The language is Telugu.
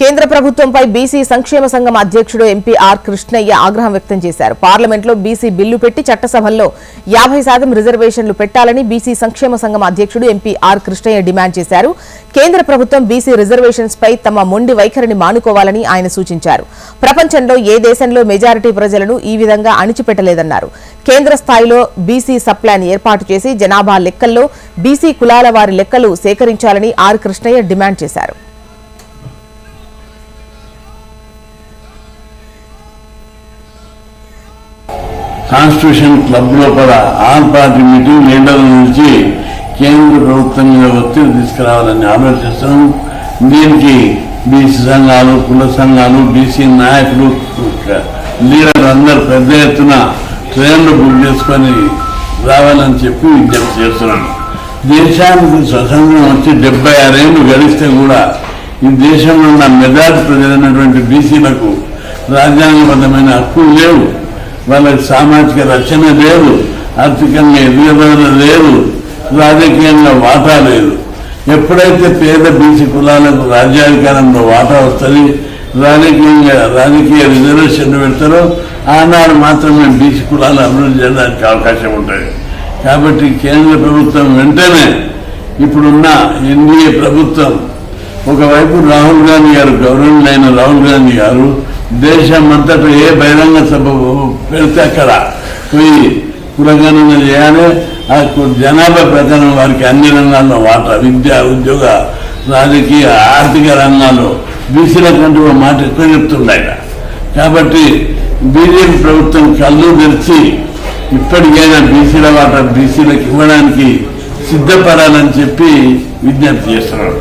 కేంద్ర ప్రభుత్వంపై బీసీ సంక్షేమ సంఘం అధ్యక్షుడు ఎంపీ ఆర్ కృష్ణయ్య ఆగ్రహం వ్యక్తం చేశారు. పార్లమెంట్లో బీసీ బిల్లు పెట్టి చట్టసభల్లో యాభై శాతం రిజర్వేషన్లు పెట్టాలని బీసీ సంక్షేమ సంఘం అధ్యక్షుడు ఎంపీ ఆర్ కృష్ణయ్య డిమాండ్ చేశారు. కేంద్ర ప్రభుత్వం బీసీ రిజర్వేషన్స్పై తమ మొండి వైఖరిని మానుకోవాలని ఆయన సూచించారు. ప్రపంచంలో ఏ దేశంలో మెజారిటీ ప్రజలను ఈ విధంగా అణిచిపెట్టలేదన్నారు. కేంద్ర స్థాయిలో బీసీ సప్లాన్ ఏర్పాటు చేసి జనాభా లెక్కల్లో బీసీ కులాల వారి లెక్కలు సేకరించాలని ఆర్ కృష్ణయ్య డిమాండ్ చేశారు. కాన్స్టిట్యూషన్ క్లబ్ లోపల ఆల్ పార్టీ మీటింగ్ లీడర్ల నుంచి కేంద్ర ప్రభుత్వం మీద ఒత్తిడి తీసుకురావాలని ఆలోచిస్తాం దీనికి బీసీ సంఘాలు కుల సంఘాలు బీసీ నాయకులు లీడర్లు అందరూ పెద్ద ఎత్తున ట్రైన్లు బుక్ చేసుకొని రావాలని చెప్పి విజ్ఞప్తి చేస్తున్నాను. దేశానికి స్వతంత్రం వచ్చి డెబ్బై ఆరేళ్ళు గడిస్తే కూడా ఈ దేశంలో ఉన్న మెజార్టీ ప్రజలైనటువంటి బీసీలకు రాజ్యాంగబద్ధమైన హక్కులు లేవు. వాళ్ళకి సామాజిక రక్షణ లేదు ఆర్థికంగా ఎదుగుదల లేదు రాజకీయంగా వాటా లేదు. ఎప్పుడైతే పేద బీసీ కులాలకు రాజ్యాధికారంలో వాటా వస్తుంది రాజకీయంగా రాజకీయ రిజర్వేషన్ పెడతారో ఆనాడు మాత్రమే బీసీ కులాలు అభివృద్ధి చేయడానికి అవకాశం ఉంటుంది. కాబట్టి కేంద్ర ప్రభుత్వం వెంటనే ఇప్పుడున్న ఎన్డీఏ ప్రభుత్వం ఒకవైపు రాహుల్ గాంధీ గారు గౌరవనీయులైన రాహుల్ గాంధీ గారు దేశం అంతటా ఏ బహిరంగ సభ పెడితే అక్కడ పోయి పురగణన చేయాలి. ఆ జనాభా ప్రకారం వారికి అన్ని రంగాల్లో వాటా విద్య ఉద్యోగ రాజకీయ ఆర్థిక రంగాల్లో బీసీల కంటే ఒక మాట ఎక్కువ చెప్తుండట కాబట్టి బీజేపీ ప్రభుత్వం కళ్ళు తెరిచి ఇప్పటికైనా బీసీల వాటా బీసీలకు ఇవ్వడానికి సిద్ధపడాలని చెప్పి విజ్ఞప్తి చేస్తున్నాడు